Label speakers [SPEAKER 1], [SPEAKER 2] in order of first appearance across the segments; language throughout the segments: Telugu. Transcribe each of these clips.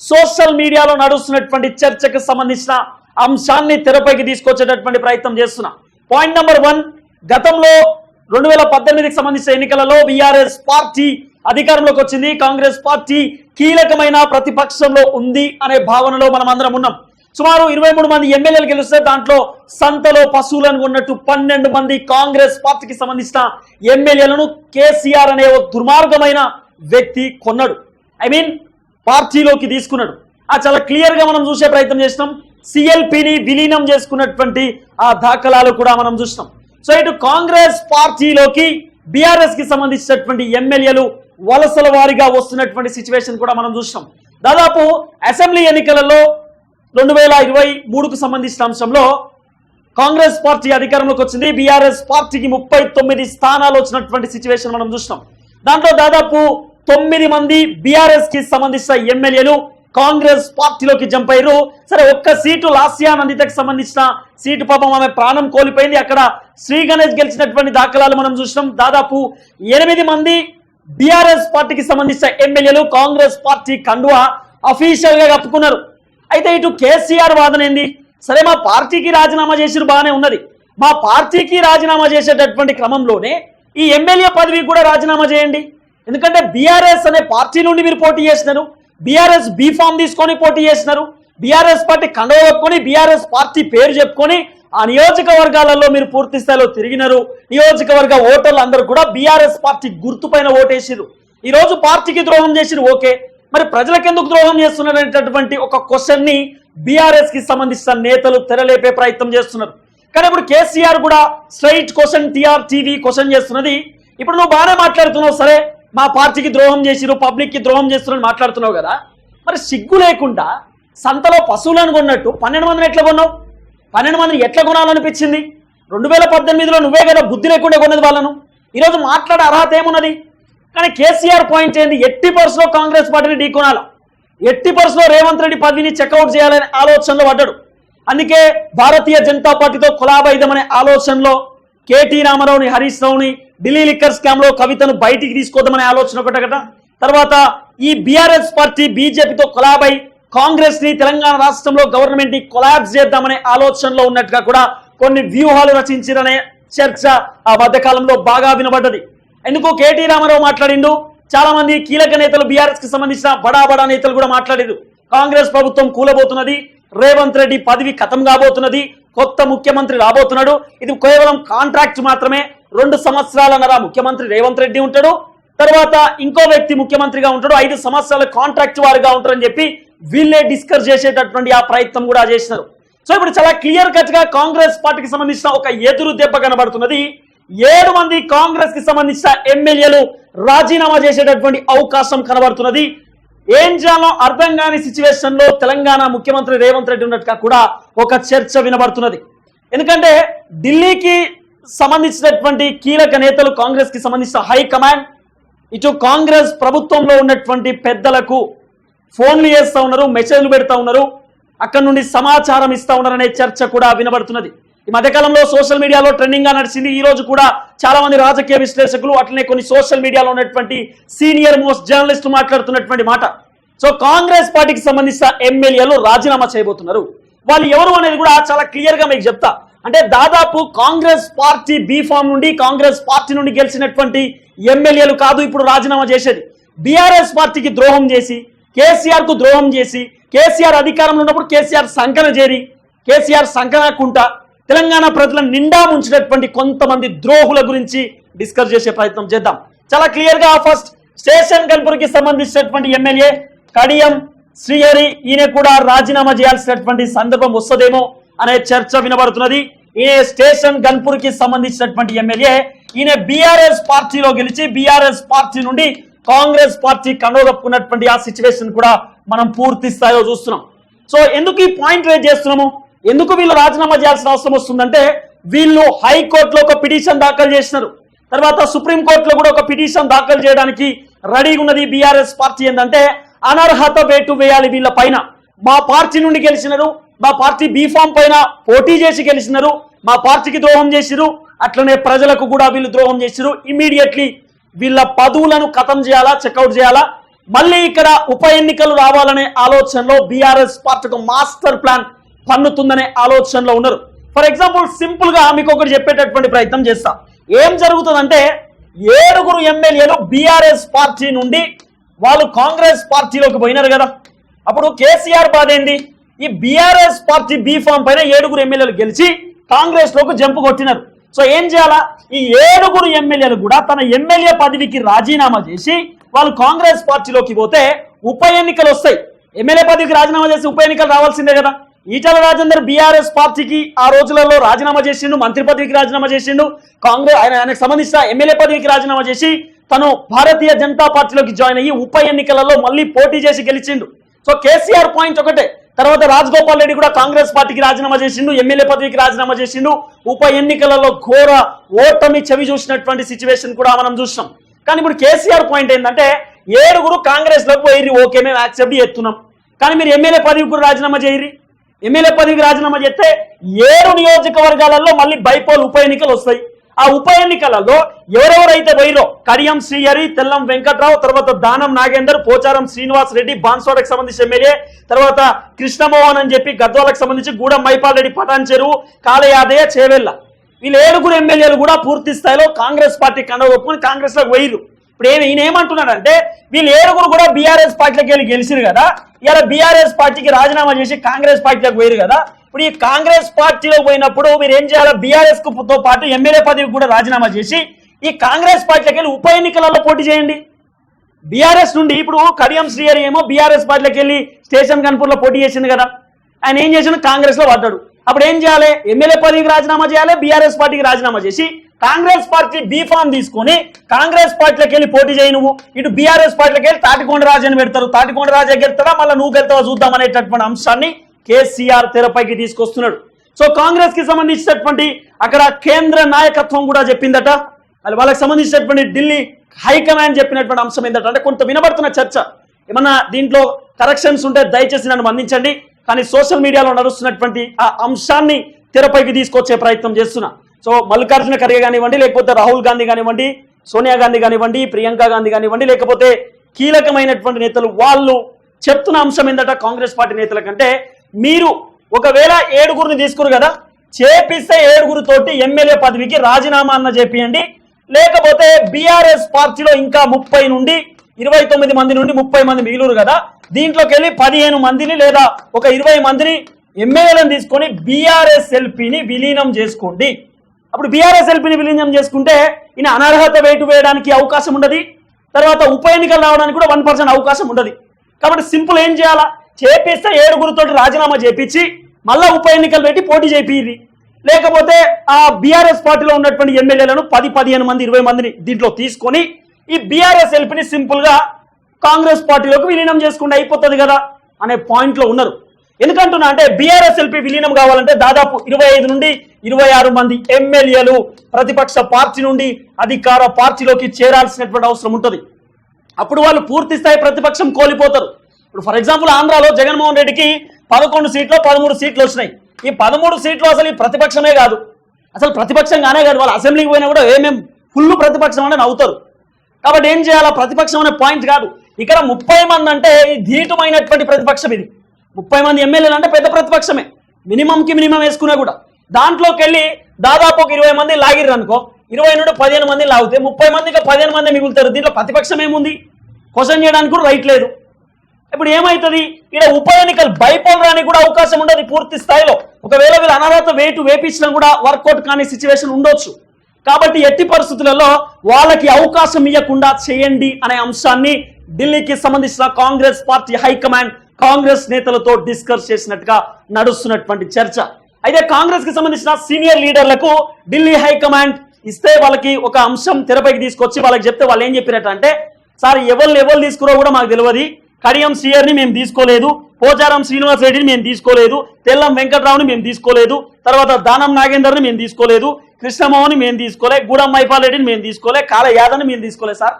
[SPEAKER 1] సోషల్ మీడియాలో నడుస్తున్నటువంటి చర్చకు సంబంధించిన అంశాన్ని తెరపైకి తీసుకొచ్చేటటువంటి ప్రయత్నం చేస్తున్నా. పాయింట్ నెంబర్ వన్ గతంలో రెండు వేల పద్దెనిమిదికి సంబంధించిన ఎన్నికలలో బీఆర్ఎస్ పార్టీ అధికారంలోకి వచ్చింది. కాంగ్రెస్ పార్టీ కీలకమైన ప్రతిపక్షంలో ఉంది అనే భావనలో మనం అందరం ఉన్నాం. సుమారు ఇరవై మూడు మంది ఎమ్మెల్యేలు గెలిస్తే దాంట్లో సంతలో పశువులను ఉన్నట్టు పన్నెండు మంది కాంగ్రెస్ పార్టీకి సంబంధించిన ఎమ్మెల్యేలను కేసీఆర్ అనే ఓ దుర్మార్గమైన వ్యక్తి కొన్నాడు. ఐ మీన్ పార్టీలోకి తీసుకున్నాడు. ఆ చాలా క్లియర్గా మనం చూసే ప్రయత్నం చేసినాం. సిఎల్పిని విలీనం చేసుకున్నటువంటి ఆ దాఖలాలు కూడా మనం చూసినాం. సో ఇటు కాంగ్రెస్ పార్టీలోకి బీఆర్ఎస్కి సంబంధించినటువంటి ఎమ్మెల్యేలు వలసల వారిగా వస్తున్నటువంటి సిచ్యువేషన్ కూడా మనం చూసినాం. దాదాపు అసెంబ్లీ ఎన్నికలలో రెండు వేల ఇరవై మూడుకు సంబంధించిన అంశంలో కాంగ్రెస్ పార్టీ అధికారంలోకి వచ్చింది. బీఆర్ఎస్ పార్టీకి ముప్పై తొమ్మిది స్థానాలు వచ్చినటువంటి సిచ్యువేషన్ మనం చూసినాం. దాంట్లో దాదాపు తొమ్మిది మంది బీఆర్ఎస్కి సంబంధించిన ఎమ్మెల్యేలు కాంగ్రెస్ పార్టీలోకి జంప్ అయ్యారు. సరే ఒక్క సీటు లాస్యా నందితకు సంబంధించిన సీటు పాపం ఆమె ప్రాణం కోల్పోయింది. అక్కడ శ్రీ గణేష్ గెలిచినటువంటి దాఖలాలు మనం చూసినాం. దాదాపు ఎనిమిది మంది బీఆర్ఎస్ పార్టీకి సంబంధించిన ఎమ్మెల్యేలు కాంగ్రెస్ పార్టీ కండువా అఫీషియల్గా కప్పుకున్నారు. అయితే ఇటు కేసీఆర్ వాదన ఏంది? సరే మా పార్టీకి రాజీనామా చేసిరు బాగానే ఉన్నది. మా పార్టీకి రాజీనామా చేసేటటువంటి క్రమంలోనే ఈ ఎమ్మెల్యే పదవి కూడా రాజీనామా చేయండి. ఎందుకంటే బీఆర్ఎస్ అనే పార్టీ నుండి మీరు పోటీ చేసినారు. బీఆర్ఎస్ బీ ఫామ్ తీసుకొని పోటీ చేసినారు. బీఆర్ఎస్ పార్టీ కండవ చెప్పుకొని బీఆర్ఎస్ పార్టీ పేరు చెప్పుకొని ఆ నియోజకవర్గాలలో మీరు పూర్తి స్థాయిలో తిరిగినారు. నియోజకవర్గ ఓటర్లు అందరూ కూడా బీఆర్ఎస్ పార్టీ గుర్తుపైన ఓటేసిరు ఈ రోజు పార్టీకి ద్రోహం చేసిరు ఓకే. మరి ప్రజలకు ఎందుకు ద్రోహం చేస్తున్నారు అనేటటువంటి ఒక క్వశ్చన్ని బీఆర్ఎస్కి సంబంధించిన నేతలు తెరలేపే ప్రయత్నం చేస్తున్నారు. కానీ ఇప్పుడు కేసీఆర్ కూడా straight question TR TV question చేస్తున్నది. ఇప్పుడు నువ్వు బాగానే మాట్లాడుతున్నావు సరే. మా పార్టీకి ద్రోహం చేసిరు పబ్లిక్కి ద్రోహం చేస్తున్నారు మాట్లాడుతున్నావు కదా? మరి సిగ్గు లేకుండా సంతలో పశువులను కొన్నట్టు పన్నెండు మందిని ఎట్లా కొన్నావు? పన్నెండు మందిని ఎట్లా కొనాలనిపించింది? రెండు వేల పద్దెనిమిదిలో నువ్వే కదా బుద్ధి లేకుండా కొన్నది వాళ్ళను. ఈరోజు మాట్లాడే అర్హత ఏమున్నది? కానీ కేసీఆర్ పాయింట్ ఏంది? ఎట్టి పర్సులో కాంగ్రెస్ పార్టీని ఢీకొనాలి? ఎట్టి పర్సులో రేవంత్ రెడ్డి పదవిని చెక్అవుట్ చేయాలనే ఆలోచనలో పడ్డాడు. అందుకే భారతీయ జనతా పార్టీతో కులాబైదమనే ఆలోచనలో కేటీ రామారావుని హరీష్ రావుని ఢిల్లీ లిక్కర్ స్కామ్లో కవితను బయటికి తీసుకోదామనే ఆలోచన ఒకటగట తర్వాత ఈ బీఆర్ఎస్ పార్టీ బీజేపీతో కొలాబై కాంగ్రెస్ని తెలంగాణ రాష్ట్రంలో గవర్నమెంట్ని కొలాబ్స్ చేద్దామనే ఆలోచనలో ఉన్నట్టుగా కూడా కొన్ని వ్యూహాలు రచించిరనే చర్చ ఆ మధ్యకాలంలో బాగా వినబడ్డది. ఎందుకు కేటీ రామారావు మాట్లాడిండు చాలా మంది కీలక నేతలు బీఆర్ఎస్కి సంబంధించిన బడా బడా నేతలు కూడా మాట్లాడారు కాంగ్రెస్ ప్రభుత్వం కూలబోతున్నది రేవంత్ రెడ్డి పదవి కథం కాబోతున్నది కొత్త ముఖ్యమంత్రి రాబోతున్నాడు. ఇది కేవలం కాంట్రాక్ట్ మాత్రమే. రెండు సంవత్సరాలన్నర ముఖ్యమంత్రి రేవంత్ రెడ్డి ఉంటాడు. తర్వాత ఇంకో వ్యక్తి ముఖ్యమంత్రిగా ఉంటాడు. ఐదు సంవత్సరాల కాంట్రాక్ట్ వారుగా ఉంటారని చెప్పి వీళ్ళే డిస్కస్ చేసేటటువంటి ఆ ప్రయత్నం కూడా చేసినారు. సో ఇప్పుడు చాలా క్లియర్ కట్గా కాంగ్రెస్ పార్టీకి సంబంధించిన ఒక ఎదురు దెబ్బ కనబడుతున్నది. ఏడు మంది కాంగ్రెస్కి సంబంధించిన ఎమ్మెల్యేలు రాజీనామా చేసేటటువంటి అవకాశం కనబడుతున్నది. ఏం చేయాలో అర్థం కాని సిచ్యువేషన్లో తెలంగాణ ముఖ్యమంత్రి రేవంత్ రెడ్డి ఉన్నట్టుగా కూడా ఒక చర్చ వినబడుతున్నది. ఎందుకంటే ఢిల్లీకి సంబంధించినటువంటి కీలక నేతలు కాంగ్రెస్కి సంబంధించిన హైకమాండ్ ఇటు కాంగ్రెస్ ప్రభుత్వంలో ఉన్నటువంటి పెద్దలకు ఫోన్లు చేస్తూ ఉన్నారు మెసేజ్లు పెడతా ఉన్నారు అక్కడ నుండి సమాచారం ఇస్తా ఉన్నారనే చర్చ కూడా వినబడుతున్నది. ఈ మధ్యకాలంలో సోషల్ మీడియాలో ట్రెండింగ్గా నడిచింది. ఈ రోజు కూడా చాలా మంది రాజకీయ విశ్లేషకులు అట్లనే కొన్ని సోషల్ మీడియాలో ఉన్నటువంటి సీనియర్ మోస్ట్ జర్నలిస్టులు మాట్లాడుతున్నటువంటి మాట. సో కాంగ్రెస్ పార్టీకి సంబంధించిన ఎమ్మెల్యేలు రాజీనామా చేయబోతున్నారు. వాళ్ళు ఎవరు అనేది కూడా చాలా క్లియర్గా మీకు చెప్తా. అంటే దాదాపు కాంగ్రెస్ పార్టీ బీ ఫామ్ నుండి కాంగ్రెస్ పార్టీ నుండి గెలిచినటువంటి ఎమ్మెల్యేలు కాదు ఇప్పుడు రాజీనామా చేసేది. బీఆర్ఎస్ పార్టీకి ద్రోహం చేసి కేసీఆర్కు ద్రోహం చేసి కేసీఆర్ అధికారంలో ఉన్నప్పుడు కేసీఆర్ సంకన చేరి కేసీఆర్ సంకనకుంటా తెలంగాణ ప్రజలను నిండా ముంచినటువంటి కొంతమంది ద్రోహుల గురించి డిస్కస్ చేసే ప్రయత్నం చేద్దాం. చాలా క్లియర్గా ఫస్ట్ స్టేషన్ కల్పురికి సంబంధించినటువంటి ఎమ్మెల్యే కడియం శ్రీహరి ఈయన కూడా రాజీనామా చేయాల్సినటువంటి సందర్భం వస్తుందేమో అనే చర్చ వినబడుతున్నది. ఈయన స్టేషన్ గన్పూర్కి సంబంధించినటువంటి ఎమ్మెల్యే ఈయన బీఆర్ఎస్ పార్టీలో గెలిచి బీఆర్ఎస్ పార్టీ నుండి కాంగ్రెస్ పార్టీ కనుగొప్పుకున్నటువంటి ఆ సిచ్యువేషన్ కూడా మనం పూర్తి స్థాయిలో చూస్తున్నాం. సో ఎందుకు ఈ పాయింట్ రేజ్ చేస్తున్నాము? ఎందుకు వీళ్ళు రాజీనామా చేయాల్సిన అవసరం వస్తుందంటే వీళ్ళు హైకోర్టులో ఒక పిటిషన్ దాఖలు చేసినారు. తర్వాత సుప్రీంకోర్టులో కూడా ఒక పిటిషన్ దాఖలు చేయడానికి రెడీగా ఉన్నది బీఆర్ఎస్ పార్టీ ఏంటంటే అనర్హత వేటు వేయాలి వీళ్ళ పైన. మా పార్టీ నుండి గెలిచినారు మా పార్టీ బీఫామ్ పైన పోటీ చేసి గెలిచినారు మా పార్టీకి ద్రోహం చేసిరు అట్లనే ప్రజలకు కూడా వీళ్ళు ద్రోహం చేసిరు ఇమీడియట్లీ వీళ్ళ పదవులను ఖతం చేయాలా చెక్అవుట్ చేయాలా? మళ్ళీ ఇక్కడ ఉప ఎన్నికలు రావాలనే ఆలోచనలో బీఆర్ఎస్ పార్టీ ఒక మాస్టర్ ప్లాన్ పన్నుతుందనే ఆలోచనలో ఉన్నారు. ఫర్ ఎగ్జాంపుల్ సింపుల్గా మీకు ఒకటి చెప్పేటటువంటి ప్రయత్నం చేస్తా. ఏం జరుగుతుందంటే ఏడుగురు ఎమ్మెల్యేలు బీఆర్ఎస్ పార్టీ నుండి వాళ్ళు కాంగ్రెస్ పార్టీలోకి పోయినారు కదా. అప్పుడు కేసీఆర్ బాధ ఏంది? ఈ బీఆర్ఎస్ పార్టీ బీ ఫామ్ పైన ఏడుగురు ఎమ్మెల్యేలు గెలిచి కాంగ్రెస్లోకి జంపు కొట్టినారు. సో ఏం చేయాలా? ఈ ఏడుగురు ఎమ్మెల్యేలు కూడా తన ఎమ్మెల్యే పదవికి రాజీనామా చేసి వాళ్ళు కాంగ్రెస్ పార్టీలోకి పోతే ఉప ఎన్నికలు వస్తాయి. ఎమ్మెల్యే పదవికి రాజీనామా చేసి ఉప ఎన్నికలు రావాల్సిందే కదా. ఈటల రాజేందర్ బీఆర్ఎస్ పార్టీకి ఆ రోజులలో రాజీనామా చేసిండు మంత్రి పదవికి రాజీనామా చేసిండు. కాంగ్రెస్ ఆయన ఆయనకు సంబంధించిన ఎమ్మెల్యే పదవికి రాజీనామా చేసి తను భారతీయ జనతా పార్టీలోకి జాయిన్ అయ్యి ఉప ఎన్నికలలో మళ్ళీ పోటీ చేసి గెలిచిండు. సో కేసీఆర్ పాయింట్ ఒకటే. తర్వాత రాజగోపాల్ రెడ్డి కూడా కాంగ్రెస్ పార్టీకి రాజీనామా చేసిండు ఎమ్మెల్యే పదవికి రాజీనామా చేసిండు. ఉప ఎన్నికలలో ఘోర ఓటమి చవి చూసినటువంటి సిచ్యువేషన్ కూడా మనం చూసినాం. కానీ ఇప్పుడు కేసీఆర్ పాయింట్ ఏంటంటే ఏడుగురు కాంగ్రెస్లోకి పోయిర్రి ఓకే మేము యాక్సెప్ట్ చేస్తున్నాం. కానీ మీరు ఎమ్మెల్యే పదవికి కూడా రాజీనామా చేయరు ఎమ్మెల్యే పదవికి రాజీనామా చేస్తే ఏడు నియోజకవర్గాలలో మళ్ళీ బైపోల్ ఉప ఎన్నికలు వస్తాయి. ఆ ఉప ఎన్నికలలో ఎవరెవరైతే పోయిరో కడియం శ్రీహరి తెల్లం వెంకట్రావు తర్వాత దానం నాగేందర్ పోచారం శ్రీనివాస్ రెడ్డి బాన్సోడకు సంబంధించి ఎమ్మెల్యే తర్వాత కృష్ణమోహన్ అని చెప్పి గద్వాలకు సంబంధించి గూడెం మైపాల్ రెడ్డి పటాన్ చెరువు కాళయాదయ్య చేవెళ్ళ. వీళ్ళు ఏడుగురు ఎమ్మెల్యేలు కూడా పూర్తి స్థాయిలో కాంగ్రెస్ పార్టీ కండ ఒప్పుకొని కాంగ్రెస్ పోయిరు ఇప్పుడు ఏమి ఈయన ఏమంటున్నాడంటే వీళ్ళు ఏడుగురు కూడా బీఆర్ఎస్ పార్టీలోకి వెళ్ళి గెలిచిరు కదా. ఇలా బీఆర్ఎస్ పార్టీకి రాజీనామా చేసి కాంగ్రెస్ పార్టీలోకి పోయారు కదా. ఇప్పుడు ఈ కాంగ్రెస్ పార్టీలో పోయినప్పుడు మీరు ఏం చేయాలి? బీఆర్ఎస్తో పాటు ఎమ్మెల్యే పదవికి కూడా రాజీనామా చేసి ఈ కాంగ్రెస్ పార్టీలోకి వెళ్ళి ఉప ఎన్నికలలో పోటీ చేయండి. బీఆర్ఎస్ నుండి ఇప్పుడు కడియం శ్రీహరి ఏమో బీఆర్ఎస్ పార్టీలోకి వెళ్ళి స్టేషన్ కన్పూర్లో పోటీ చేసింది కదా. ఆయన ఏం చేసిన కాంగ్రెస్లో పడ్డాడు. అప్పుడు ఏం చేయాలి? ఎమ్మెల్యే పదవికి రాజీనామా చేయాలి? బీఆర్ఎస్ పార్టీకి రాజీనామా చేసి కాంగ్రెస్ పార్టీ బీఫామ్ తీసుకొని కాంగ్రెస్ పార్టీలోకి వెళ్ళి పోటీ చేయి నువ్వు. ఇటు బీఆర్ఎస్ పార్టీలోకి వెళ్ళి తాటికొండ రాజు అని పెడతారు. తాటికొండ రాజు గెలుతాడా మళ్ళీ నువ్వు గెలుతావా చూద్దాం అనేటటువంటి అంశాన్ని కేసీఆర్ తెరపైకి తీసుకొస్తున్నాడు. సో కాంగ్రెస్కి సంబంధించినటువంటి అక్కడ కేంద్ర నాయకత్వం కూడా చెప్పిందట. అది వాళ్ళకి సంబంధించినటువంటి ఢిల్లీ హైకమాండ్ చెప్పినటువంటి అంశం ఏంటంటే అంటే కొంత వినబడుతున్న చర్చ. ఏమన్నా దీంట్లో కరెక్షన్స్ ఉంటే దయచేసి నన్ను అందించండి కానీ సోషల్ మీడియాలో నడుస్తున్నటువంటి ఆ అంశాన్ని తెరపైకి తీసుకొచ్చే ప్రయత్నం చేస్తున్నా. సో మల్లికార్జున ఖర్గే కానివ్వండి లేకపోతే రాహుల్ గాంధీ కానివ్వండి సోనియా గాంధీ కానివ్వండి ప్రియాంక గాంధీ కానివ్వండి లేకపోతే కీలకమైనటువంటి నేతలు వాళ్ళు చెప్తున్న అంశం ఏంటంట కాంగ్రెస్ పార్టీ నేతల కంటే మీరు ఒకవేళ ఏడుగురిని తీసుకురు కదా చేపిస్తే ఏడుగురితోటి ఎమ్మెల్యే పదవికి రాజీనామా అన్న చేపియండి. లేకపోతే బీఆర్ఎస్ పార్టీలో ఇంకా ముప్పై నుండి ఇరవై తొమ్మిది మంది నుండి ముప్పై మంది మిగిలిరు కదా దీంట్లోకి వెళ్ళి పదిహేను మందిని లేదా ఒక ఇరవై మందిని ఎమ్మెల్యేలను తీసుకొని బీఆర్ఎస్ ఎల్పీని విలీనం చేసుకోండి. అప్పుడు బీఆర్ఎస్ ఎల్పీని విలీనం చేసుకుంటే ఈయన అనర్హత వేటు వేయడానికి అవకాశం ఉండదు. తర్వాత ఉప ఎన్నికలు రావడానికి కూడా వన్ పర్సెంట్ అవకాశం ఉండదు. కాబట్టి సింపుల్ ఏం చేయాలా? చేపిస్తే ఏడుగురితో రాజీనామా చేపించి మళ్ళా ఉప ఎన్నికలు పెట్టి పోటీ చేపిరి లేకపోతే ఆ బీఆర్ఎస్ పార్టీలో ఉన్నటువంటి ఎమ్మెల్యేలను పది పదిహేను మంది ఇరవై మందిని దీంట్లో తీసుకొని ఈ బీఆర్ఎస్ ఎల్పీని సింపుల్గా కాంగ్రెస్ పార్టీలోకి విలీనం చేసుకుంటే అయిపోతుంది కదా అనే పాయింట్లో ఉన్నారు. ఎందుకంటున్నా అంటే బీఆర్ఎస్ ఎల్పీ విలీనం కావాలంటే దాదాపు ఇరవై ఐదు నుండి ఇరవై ఆరు మంది ఎమ్మెల్యేలు ప్రతిపక్ష పార్టీ నుండి అధికార పార్టీలోకి చేరాల్సినటువంటి అవసరం ఉంటుంది. అప్పుడు వాళ్ళు పూర్తి స్థాయి ప్రతిపక్షం కోల్పోతారు. ఇప్పుడు ఫర్ ఎగ్జాంపుల్ ఆంధ్రాలో జగన్మోహన్ రెడ్డికి పదకొండు సీట్లు పదమూడు సీట్లు వచ్చినాయి. ఈ పదమూడు సీట్లు అసలు ఈ ప్రతిపక్షమే కాదు. అసలు ప్రతిపక్షంగానే కాదు. వాళ్ళు అసెంబ్లీకి పోయినా కూడా ఏమేం ఫుల్ ప్రతిపక్షం అని నవ్వుతారు. కాబట్టి ఏం చేయాలా? ప్రతిపక్షం అనే పాయింట్ కాదు. ఇక్కడ ముప్పై మంది అంటే ఈ ధీటుమైనటువంటి ప్రతిపక్షం ఇది. ముప్పై మంది ఎమ్మెల్యేలు అంటే పెద్ద ప్రతిపక్షమే. మినిమంకి మినిమం వేసుకున్నా కూడా. దాంట్లోకి వెళ్ళి దాదాపు ఒక ఇరవై మంది లాగిర్రు అనుకో. ఇరవై నుండి పదిహేను మంది లాగితే ముప్పై మందికి పదిహేను మంది మిగులుతారు. దీంట్లో ప్రతిపక్షం ఏముంది? క్వశ్చన్ చేయడానికి కూడా రైట్ లేదు. ఇప్పుడు ఏమవుతుంది ఇక్కడ ఉప ఎన్నికలు బైపోల్ కూడా అవకాశం ఉండదు పూర్తి స్థాయిలో. ఒకవేళ వీళ్ళు అనర్హత వేటు వేపించడం కూడా వర్కౌట్ కాని సిచ్యువేషన్ ఉండొచ్చు. కాబట్టి ఎట్టి పరిస్థితులలో వాళ్ళకి అవకాశం ఇవ్వకుండా చేయండి అనే అంశాన్ని ఢిల్లీకి సంబంధించిన కాంగ్రెస్ పార్టీ హైకమాండ్ కాంగ్రెస్ నేతలతో డిస్కస్ చేసినట్టుగా నడుస్తున్నటువంటి చర్చ. అయితే కాంగ్రెస్కి సంబంధించిన సీనియర్ లీడర్లకు ఢిల్లీ హైకమాండ్ ఇస్తే వాళ్ళకి ఒక అంశం తెరపైకి తీసుకొచ్చి వాళ్ళకి చెప్తే వాళ్ళు ఏం చెప్పినట్టు అంటే సార్ ఎవరు ఎవరు తీసుకురో కూడా మాకు తెలియదు. కడియం శ్రీయర్ని మేము తీసుకోలేదు. పోచారం శ్రీనివాస్ రెడ్డిని మేము తీసుకోలేదు. తెల్లం వెంకట్రావుని మేము తీసుకోలేదు. తర్వాత దానం నాగేందర్ని మేము తీసుకోలేదు. కృష్ణమోహన్ని మేము తీసుకోలే. గూడెం మైపాల్ రెడ్డిని మేము తీసుకోలే. కాల యాదవ్ని మేము తీసుకోలేదు సార్.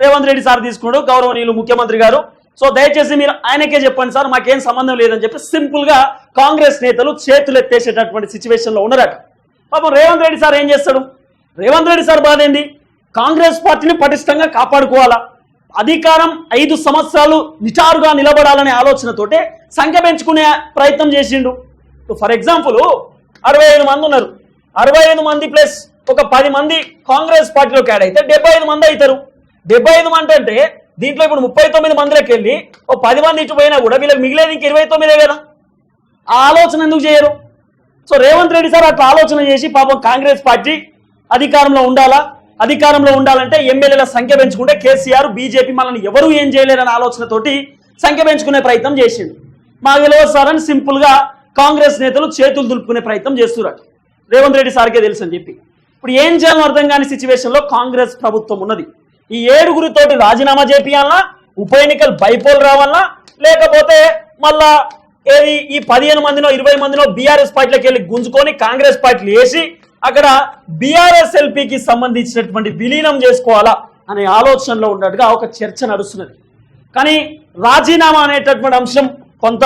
[SPEAKER 1] రేవంత్ రెడ్డి సార్ తీసుకున్నాడు. గౌరవనీయులు ముఖ్యమంత్రి గారు. సో దయచేసి మీరు ఆయనకే చెప్పండి సార్ మాకేం సంబంధం లేదని చెప్పి సింపుల్గా కాంగ్రెస్ నేతలు చేతులు ఎత్తేసేటటువంటి సిచ్యువేషన్లో ఉన్నారట. పాపం రేవంత్ రెడ్డి సార్ ఏం చేస్తాడు? రేవంత్ రెడ్డి సార్ బాధ ఏంది? కాంగ్రెస్ పార్టీని పటిష్టంగా కాపాడుకోవాలా? అధికారం ఐదు సంవత్సరాలు నిటారుగా నిలబడాలనే ఆలోచనతోటే సంఖ్య పెంచుకునే ప్రయత్నం చేసిండు. ఫర్ ఎగ్జాంపుల్ అరవై ఐదు మంది ఉన్నారు. అరవై ఐదు మంది ప్లస్ ఒక పది మంది కాంగ్రెస్ పార్టీలోకి యాడ్ అయితే డెబ్బై ఐదు మంది అవుతారు. డెబ్బై ఐదు మంది అంటే దీంట్లో ఇప్పుడు ముప్పై తొమ్మిది మందిలోకి వెళ్ళి ఓ పది మంది ఇటు పోయినా కూడా వీళ్ళకి మిగిలేది ఇంక ఇరవై తొమ్మిదే కదా ఆ ఆలోచన ఎందుకు చేయరు? సో రేవంత్ రెడ్డి సార్ అట్లా ఆలోచన చేసి పాపం కాంగ్రెస్ పార్టీ అధికారంలో ఉండాలా? అధికారంలో ఉండాలంటే ఎమ్మెల్యేల సంఖ్య పెంచుకుంటే కేసీఆర్ బీజేపీ మనల్ని ఎవరూ ఏం చేయలేరనే ఆలోచనతోటి సంఖ్య పెంచుకునే ప్రయత్నం చేసిండు. మా తెలియదు సార్ అని కాంగ్రెస్ నేతలు చేతులు దులుపుకునే ప్రయత్నం చేస్తున్నారు. రేవంత్ రెడ్డి సార్కే తెలుసు అని చెప్పి. ఇప్పుడు ఏం చేయాలో అర్థం కాని సిచ్యువేషన్లో కాంగ్రెస్ ప్రభుత్వం ఉన్నది. ఈ ఏడుగురితోటి రాజీనామా చేపియాలన్నా ఉప ఎన్నికలు బైపోల్ రావాలన్నా లేకపోతే మళ్ళా ఏది ఈ పదిహేను మందినో ఇరవై మందినో బీఆర్ఎస్ పార్టీలోకి వెళ్ళి గుంజుకొని కాంగ్రెస్ పార్టీలు వేసి అక్కడ బీఆర్ఎస్ ఎల్పీకి సంబంధించినటువంటి విలీనం చేసుకోవాలా అనే ఆలోచనలో ఉన్నట్టుగా ఒక చర్చ నడుస్తున్నది. కానీ రాజీనామా అనేటటువంటి అంశం కొంత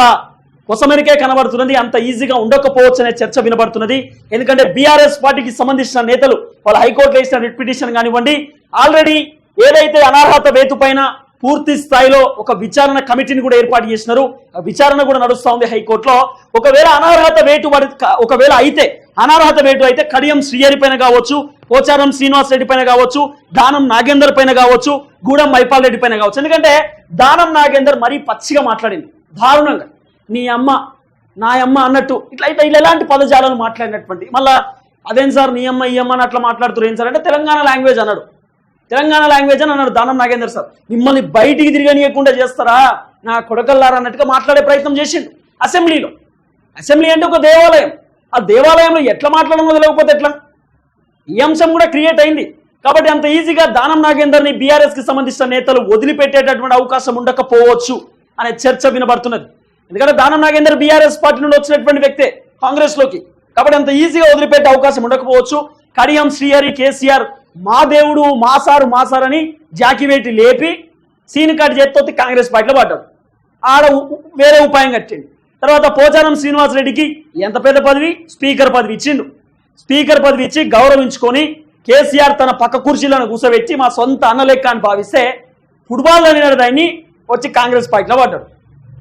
[SPEAKER 1] కొసమెరికే కనబడుతున్నది అంత ఈజీగా ఉండకపోవచ్చు అనే చర్చ వినబడుతున్నది. ఎందుకంటే బీఆర్ఎస్ పార్టీకి సంబంధించిన నేతలు వాళ్ళ హైకోర్టులో ఇచ్చిన రిట్ పిటిషన్ కానివ్వండి ఆల్రెడీ ఏదైతే అనర్హత వేతు పైన పూర్తి స్థాయిలో ఒక విచారణ కమిటీని కూడా ఏర్పాటు చేసినారు. ఆ విచారణ కూడా నడుస్తూ ఉంది హైకోర్టులో. ఒకవేళ అనర్హత వేటు ఒకవేళ అయితే అనర్హత వేటు అయితే కడియం శ్రీహరి పైన కావచ్చు పోచారం శ్రీనివాస్ రెడ్డి పైన కావచ్చు దానం నాగేందర్ పైన కావచ్చు గూడెం మైపాల్ రెడ్డి పైన కావచ్చు. ఎందుకంటే దానం నాగేందర్ మరీ పచ్చిగా మాట్లాడింది. దారుణంగా. నీ అమ్మ నా అమ్మ అన్నట్టు ఇట్లా ఇట్లా ఇలా ఎలాంటి పదజాలను మాట్లాడినటువంటి మళ్ళా అదేం సార్ నీ అమ్మ ఈ అమ్మ అని అట్లా మాట్లాడుతున్నారు ఏం సార్? అంటే తెలంగాణ లాంగ్వేజ్ అన్నాడు. తెలంగాణ లాంగ్వేజ్ అని అన్నాడు దానం నాగేందర్ సార్. మిమ్మల్ని బయటికి తిరగనీయకుండా చేస్తారా? నా కొడకల్లారా అన్నట్టుగా మాట్లాడే ప్రయత్నం చేసిండు అసెంబ్లీలో. అసెంబ్లీ అంటే ఒక దేవాలయం. ఆ దేవాలయంలో ఎట్లా మాట్లాడడం తెలియకపోతే ఎట్లా? ఈ అంశం కూడా క్రియేట్ అయింది. కాబట్టి అంత ఈజీగా దానం నాగేందర్ని బీఆర్ఎస్కి సంబంధించిన నేతలు వదిలిపెట్టేటటువంటి అవకాశం ఉండకపోవచ్చు అనే చర్చ వినబడుతున్నది. ఎందుకంటే దానం నాగేందర్ బీఆర్ఎస్ పార్టీ నుండి వచ్చినటువంటి వ్యక్తే కాంగ్రెస్లోకి కాబట్టి అంత ఈజీగా వదిలిపెట్టే అవకాశం ఉండకపోవచ్చు. కడియం శ్రీహరి కేసీఆర్ మా దేవుడు మా సారు మా సార్ అని జాకివేటి లేపి సీన్ కట్ చేతి కాంగ్రెస్ పార్టీలో పడ్డాడు. ఆడ వేరే ఉపాయం కట్టిండు. తర్వాత పోచారం శ్రీనివాస్ రెడ్డికి ఎంత పెద్ద పదవి? స్పీకర్ పదవి ఇచ్చిండు. స్పీకర్ పదవి ఇచ్చి గౌరవించుకొని కేసీఆర్ తన పక్క కుర్చీలను కూసబెట్టి మా సొంత అన్న లెక్క అని భావిస్తే ఫుట్బాల్ అనే దాన్ని వచ్చి కాంగ్రెస్ పార్టీలో పడ్డాడు.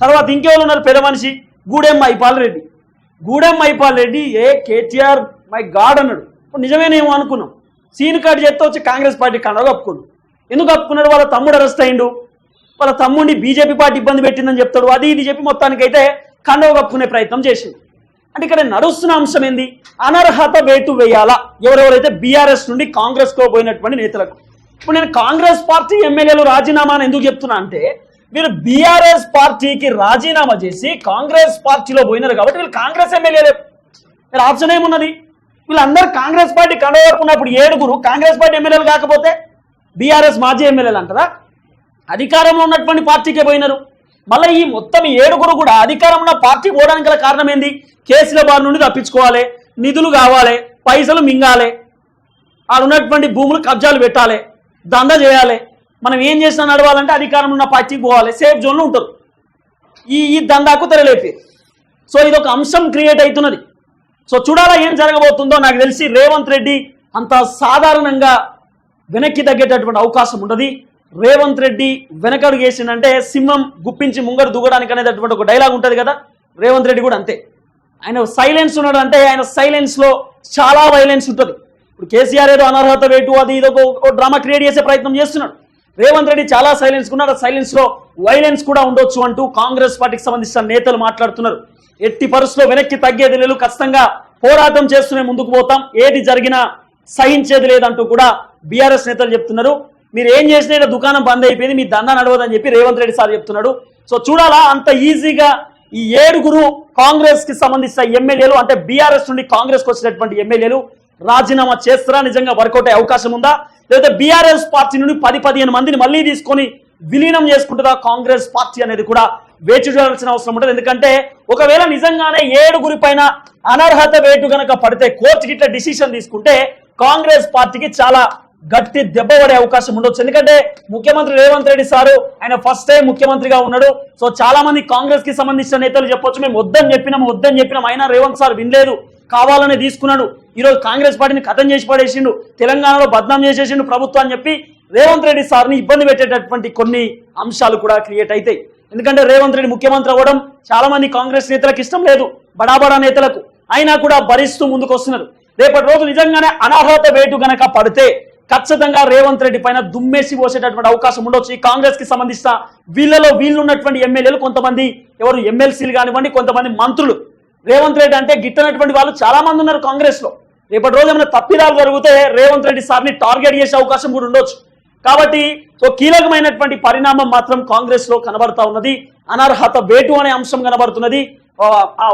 [SPEAKER 1] తర్వాత ఇంకెవరు ఉన్నారు? పెద్ద మనిషి గూడెం మైపాల్ రెడ్డి. గూడెం మైపాల్ రెడ్డి ఏ కేటీఆర్ మై గాడ్ అన్నాడు. ఇప్పుడు నిజమేనేమో అనుకున్నాం. సీన్ కార్డు చేస్తే వచ్చి కాంగ్రెస్ పార్టీ కండగా కప్పుకుండు. ఎందుకు కప్పుకున్నాడు? వాళ్ళ తమ్ముడు అరెస్ట్ అయిండు. వాళ్ళ తమ్ముడిని బీజేపీ పార్టీ ఇబ్బంది పెట్టిందని చెప్తాడు. అది ఇది చెప్పి మొత్తానికైతే కండవ కప్పుకునే ప్రయత్నం చేసింది అంటే ఇక్కడ నడుస్తున్న అంశం ఏంది? అనర్హత వేటు వేయాలా? ఎవరెవరైతే బీఆర్ఎస్ నుండి కాంగ్రెస్కో పోయినటువంటి నేతలకు. ఇప్పుడు నేను కాంగ్రెస్ పార్టీ ఎమ్మెల్యేలు రాజీనామా అని ఎందుకు చెప్తున్నా అంటే వీరు బీఆర్ఎస్ పార్టీకి రాజీనామా చేసి కాంగ్రెస్ పార్టీలో పోయినారు కాబట్టి వీళ్ళు కాంగ్రెస్ ఎమ్మెల్యేలే. మీరు ఆప్షన్ ఏమున్నది? వీళ్ళందరూ కాంగ్రెస్ పార్టీ కండవరుకున్నప్పుడు ఏడుగురు కాంగ్రెస్ పార్టీ ఎమ్మెల్యేలు కాకపోతే బీఆర్ఎస్ మాజీ ఎమ్మెల్యేలు అంటారా? అధికారంలో ఉన్నటువంటి పార్టీకే పోయినారు. మళ్ళీ ఈ మొత్తం ఏడుగురు కూడా అధికారం ఉన్న పార్టీ పోవడానికి గల కారణం ఏంది? కేసుల బారి నుండి తప్పించుకోవాలి నిధులు కావాలి పైసలు మింగాలి వాళ్ళు ఉన్నటువంటి భూములు కబ్జాలు పెట్టాలి దందా చేయాలి. మనం ఏం చేసినా నడవాలంటే అధికారంలో ఉన్న పార్టీకి పోవాలి సేఫ్ జోన్లో ఉంటారు. ఈ ఈ దందాకు తెరలేపి. సో ఇది ఒక అంశం క్రియేట్ అవుతున్నది. సో చూడాలా ఏం జరగబోతుందో. నాకు తెలిసి రేవంత్ రెడ్డి అంత సాధారణంగా వెనక్కి తగ్గేటటువంటి అవకాశం ఉండదు. రేవంత్ రెడ్డి వెనకడుగు వేసిందంటే సింహం గుప్పించి ముంగడు దూగడానికి అనేటటువంటి ఒక డైలాగ్ ఉంటుంది కదా. రేవంత్ రెడ్డి కూడా అంతే. ఆయన సైలెన్స్ ఉన్నాడు అంటే ఆయన సైలెన్స్లో చాలా వైలెన్స్ ఉంటుంది. ఇప్పుడు కేసీఆర్ ఏదో అనర్హత వేటు అది ఇదో ఒక డ్రామా క్రియేట్ చేసే ప్రయత్నం చేస్తున్నాడు. రేవంత్ రెడ్డి చాలా సైలెన్స్ ఉన్నారు. ఆ సైలెన్స్లో వైలెన్స్ కూడా ఉండొచ్చు అంటూ కాంగ్రెస్ పార్టీకి సంబంధించిన నేతలు మాట్లాడుతున్నారు. ఎట్టి పరిస్థితిలో వెనక్కి తగ్గేది లేదు ఖచ్చితంగా పోరాటం చేస్తూనే ముందుకు పోతాం. ఏది జరిగినా సహించేది లేదంటూ కూడా బీఆర్ఎస్ నేతలు చెప్తున్నారు. మీరు ఏం చేసినా దుకాణం బంద్ అయిపోయింది మీ దందా నడవదని చెప్పి రేవంత్ రెడ్డి సార్ చెప్తున్నాడు సో చూడాలా అంత ఈజీగా ఈ ఏడుగురు కాంగ్రెస్కి సంబంధించిన ఎమ్మెల్యేలు అంటే బీఆర్ఎస్ నుండి కాంగ్రెస్కి వచ్చినటువంటి ఎమ్మెల్యేలు రాజీనామా చేస్తారా? నిజంగా వర్కౌట్ అయ్యే అవకాశం ఉందా? లేదా బీఆర్ఎస్ పార్టీ నుండి పది పదిహేను మందిని మళ్ళీ తీసుకొని విలీనం చేసుకుంటుందా కాంగ్రెస్ పార్టీ అనేది కూడా వేచి చూడాల్సిన అవసరం ఉంటుంది. ఎందుకంటే ఒకవేళ నిజంగానే ఏడుగురి పైన అనర్హత వేటు గనక పడితే కోర్టు గిట్ల డిసిషన్ తీసుకుంటే కాంగ్రెస్ పార్టీకి చాలా గట్టి దెబ్బ పడే అవకాశం ఉండొచ్చు. ఎందుకంటే ముఖ్యమంత్రి రేవంత్ రెడ్డి సారు ఆయన ఫస్ట్ టైం ముఖ్యమంత్రిగా ఉన్నాడు. సో చాలా మంది కాంగ్రెస్కి సంబంధించిన నేతలు చెప్పొచ్చు. మేము వద్దని చెప్పినాం వద్దని చెప్పినాం. అయినా రేవంత్ సార్ వినలేదు. కావాలనే తీసుకున్నాడు. ఈరోజు కాంగ్రెస్ పార్టీని కథం చేసి పడేసిండు. తెలంగాణలో బద్నాం చేసేసిండు ప్రభుత్వం చెప్పి రేవంత్ రెడ్డి సార్ని ఇబ్బంది పెట్టేటటువంటి కొన్ని అంశాలు కూడా క్రియేట్ అవుతాయి ఎందుకంటే రేవంత్ రెడ్డి ముఖ్యమంత్రి అవ్వడం చాలా మంది కాంగ్రెస్ నేతలకు ఇష్టం లేదు. బడాబడా నేతలకు. అయినా కూడా భరిస్తూ ముందుకు వస్తున్నారు రేపటి రోజు నిజంగానే అనర్హత వేటు గనక పడితే ఖచ్చితంగా రేవంత్ రెడ్డి పైన దుమ్మేసి పోసేటటువంటి అవకాశం ఉండొచ్చు. ఈ కాంగ్రెస్కి సంబంధించిన వీళ్ళలో వీళ్ళు ఉన్నటువంటి ఎమ్మెల్యేలు కొంతమంది ఎవరు ఎమ్మెల్సీలు కానివ్వండి కొంతమంది మంత్రులు. రేవంత్ రెడ్డి అంటే గిట్టనటువంటి వాళ్ళు చాలా మంది ఉన్నారు కాంగ్రెస్లో. రేపటి రోజు ఏమైనా తప్పిదాలు జరిగితే రేవంత్ రెడ్డి సార్ని టార్గెట్ చేసే అవకాశం కూడా ఉండొచ్చు. కాబట్టి సో కీలకమైనటువంటి పరిణామం మాత్రం కాంగ్రెస్లో కనబడతా ఉన్నది. అనర్హత వేటు అనే అంశం కనబడుతున్నది.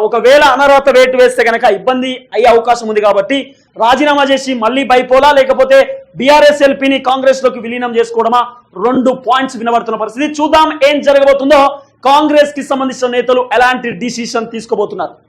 [SPEAKER 1] ఒకవేళ అనర్హత వేటు వేస్తే కనుక ఇబ్బంది అయ్యే అవకాశం ఉంది కాబట్టి రాజీనామా చేసి మళ్ళీ బైపోలా లేకపోతే బీఆర్ఎస్ ఎల్పీని కాంగ్రెస్లోకి విలీనం చేసుకోవడమా? రెండు పాయింట్స్ వినబడుతున్న పరిస్థితి. చూద్దాం ఏం జరగబోతుందో కాంగ్రెస్కి సంబంధించిన నేతలు ఎలాంటి డిసిషన్ తీసుకోబోతున్నారు.